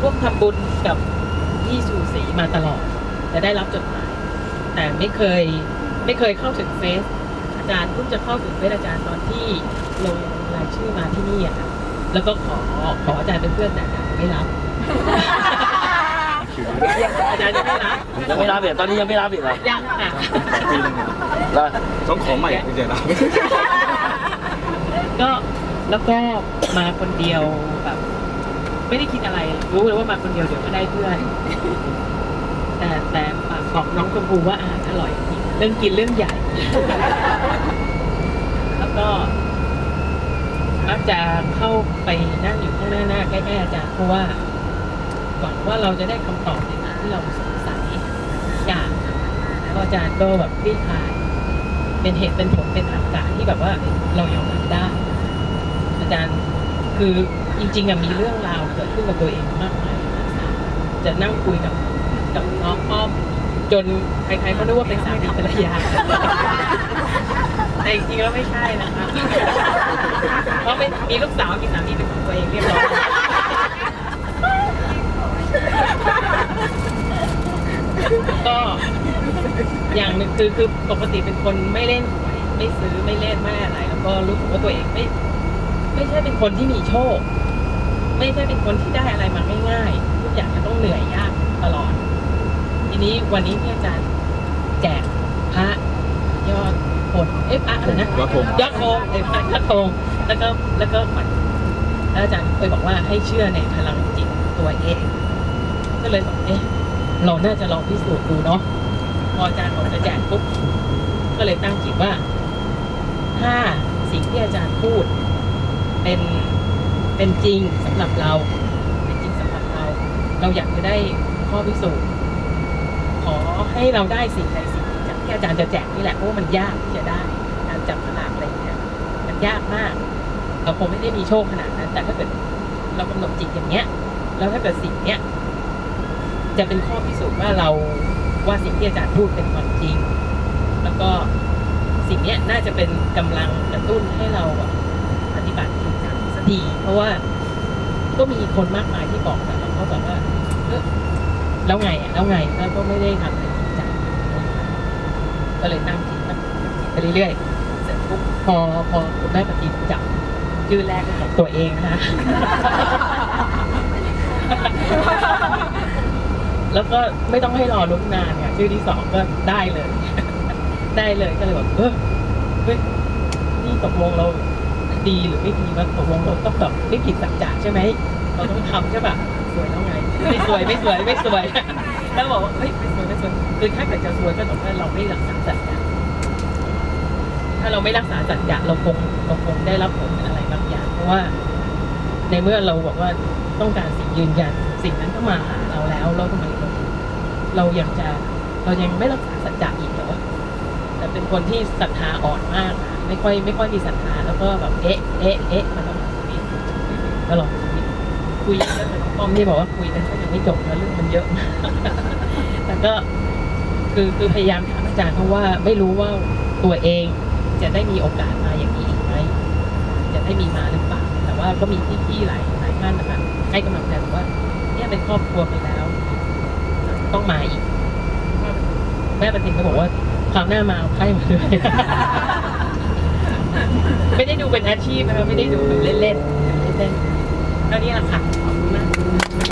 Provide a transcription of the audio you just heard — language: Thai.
ร่วมทำบุญกับพี่สูสีมาตลอดแต่ได้รับจดหมาย แต่ไม่เคยไม่เคยเข้าถึงเฟซอาจารย์เพิ่งจะเข้าถึงเฟซอาจารย์ตอนที่ลงรายชื่อมาที่นี่อะค่ะแล้วก็ขอขออาจารย์เป็นเพื่อนแต่อาจารย์ไม่รับ อาจารย์จะไม่รับยังไม่รับอีกตอนนี้ยังไม่รับอีกเหรอยังค่ะปีหนึงเนี่ยแล้วต้องขอใหม่ถึงจะรับก็แล้วก็มาคนเดียวแบบ ไม่ได้คิดอะไร รู้เลยว่ามาคนเดียวเดี๋ยวก็ได้เพื่อน แต่แต่ฝากบอกน้องชมพูว่าอาหารอร่อยจริงเรื่องกินเรื่องใหญ่ แล้วก็มักจะเข้าไปนั่งอยู่ข้างหน้าหน้าใกล้ๆอาจารย์เพราะว่าหวังว่าเราจะได้คำตอบในสิ่งที่เราสงสัยอย่างแล้วอาจารย์ก็แบบคลี่คลายเป็นเหตุเป็นผลเป็นทางการที่แบบว่าเรายอมรับได้ อาจารย์คือ จริงๆอะมีเรื่องราวเกิดขึ้นกับตัวเองมากมายจะนั่งคุยกับกับน้องป้อมจนใครๆก็นึกว่าเป็นสามีภรรยา แต่จริงๆแล้วไม่ใช่นะคะเพราะเป็นมีลูกสาวมีสามีเป็นของตัวเองเรียบร้อยก็อย่างหนึ่งคือคือปกติเป็นคนไม่เล่นหวยไม่ซื้อไม่เล่นไม่อะไร แล้วก็รู้สึกว่าตัวเองไม่ ไม่ใช่เป็นคนที่มีโชค ไม่ใช่เป็นคนที่ได้อะไรมาง่ายๆทุกอย่างจะต้องเหนื่อยยากตลอด ทีนี้วันนี้ที่อาจารย์แจกพระยอดผลเอ๊ะพระอะไรนะยอดธง ยอดธงเอ้ยพระยอดธงแล้วก็แล้วก็ขวัญแล้วอาจารย์เคยบอกว่าให้เชื่อในพลังจิตตัวเอง ก็เลยบอกเอ๊ะเราน่าจะลองพิสูจน์ดูเนาะพออาจารย์บอกจะแจกปุ๊บก็เลยตั้งจิตว่า ถ้าสิ่งที่อาจารย์พูด เป็น เป็นจริงสำหรับเรา เป็นจริงสำหรับเรา เราอยากจะได้ข้อพิสูจน์ขอให้เราได้สิ่งใดสิ่งหนึ่งจากที่อาจารย์จะแจกนี่แหละเพราะมันยากที่จะได้การจับฉลากอะไรอย่างเงี้ยมันยากมาก เราคงไม่ได้มีโชคขนาดนั้น แต่ถ้าเกิดเรากำหนดจิตอย่างเงี้ย แล้วถ้าเกิดสิ่งเนี้ยจะเป็นข้อพิสูจน์ว่าเราว่าสิ่งที่อาจารย์พูดเป็นความจริง แล้วก็สิ่งเนี้ยน่าจะเป็นกำลังกระตุ้นให้เราปฏิบัติจริงจังสัก ทีเพราะว่าก็มีคนมากมายที่บอกแต่เราก็แบบว่าเอ้อแล้วไงแล้วไงแล้วก็ไม่ได้ทำอะไรจริงจังก็เลยตั้งจิตตั้งไปเรื่อยๆเสร็จปุ๊บพอพอคุณแม่ปฏิบจับชื่อแรกของตัวเองนะคะแล้วก็ไม่ต้องให้รอลุ้นนานค่ะชื่อที่สองก็ได้เลย ได้เลยก็เลยบอกเออเฮ้ยนี่ตกลงเรา ดีหรือไม่ดีว่าตกลงเราต้องแบบไม่ผิดสัจจะใช่ไหมเราต้องทำใช่ปะสวยแล้วไงไม่สวยไม่สวยไม่สวยแล้วบอกว่าเฮ้ยไม่สวยไม่สวยคือถ้าเกิดจะสวยก็ต่อเมื่อเราไม่รักษาสัจจะถ้าเราไม่รักษาสัจจะเราคงเราคงได้รับผลอะไรบางอย่าง เพราะว่า ในเมื่อเราบอกว่าต้องการสิ่งยืนยันสิ่งนั้นก็มาหาเราแล้วเราทำไมเราเรายังจะเรายังไม่รักษาสัจจะอีกเหรอแต่เป็นคนที่ศรัทธาอ่อนมากนะ ไม่ค่อยไม่ค่อยมีศรัทธาแล้วก็แบบเอ๊ะเอ๊ะเอ๊ะมาตลอดชีวิตตลอดชีวิตคุยเรื่องน้องป้อมนี่บอกว่าคุยกันก็ยังไม่จบนะเรื่องมันเยอะมากแต่ก็คือคือพยายามถามอาจารย์เพราะว่าไม่รู้ว่าตัวเองจะได้มีโอกาสมาอย่างนี้อีกไหมจะได้มีมาหรือเปล่าแต่ว่าก็มีพี่ๆหลายหลายท่านนะคะให้กำลังใจบอกว่า เนี่ยเป็นครอบครัวไปแล้ว ต้องมาอีกแม่ปฏินก็บอกว่าคราวหน้ามาเอาไข้มาด้วย ไม่ได้ดูเป็นอาชีพนะคะไม่ได้ดูแบบเล่นๆเล่นๆแล้วนี่แหละค่ะขอบคุณมาก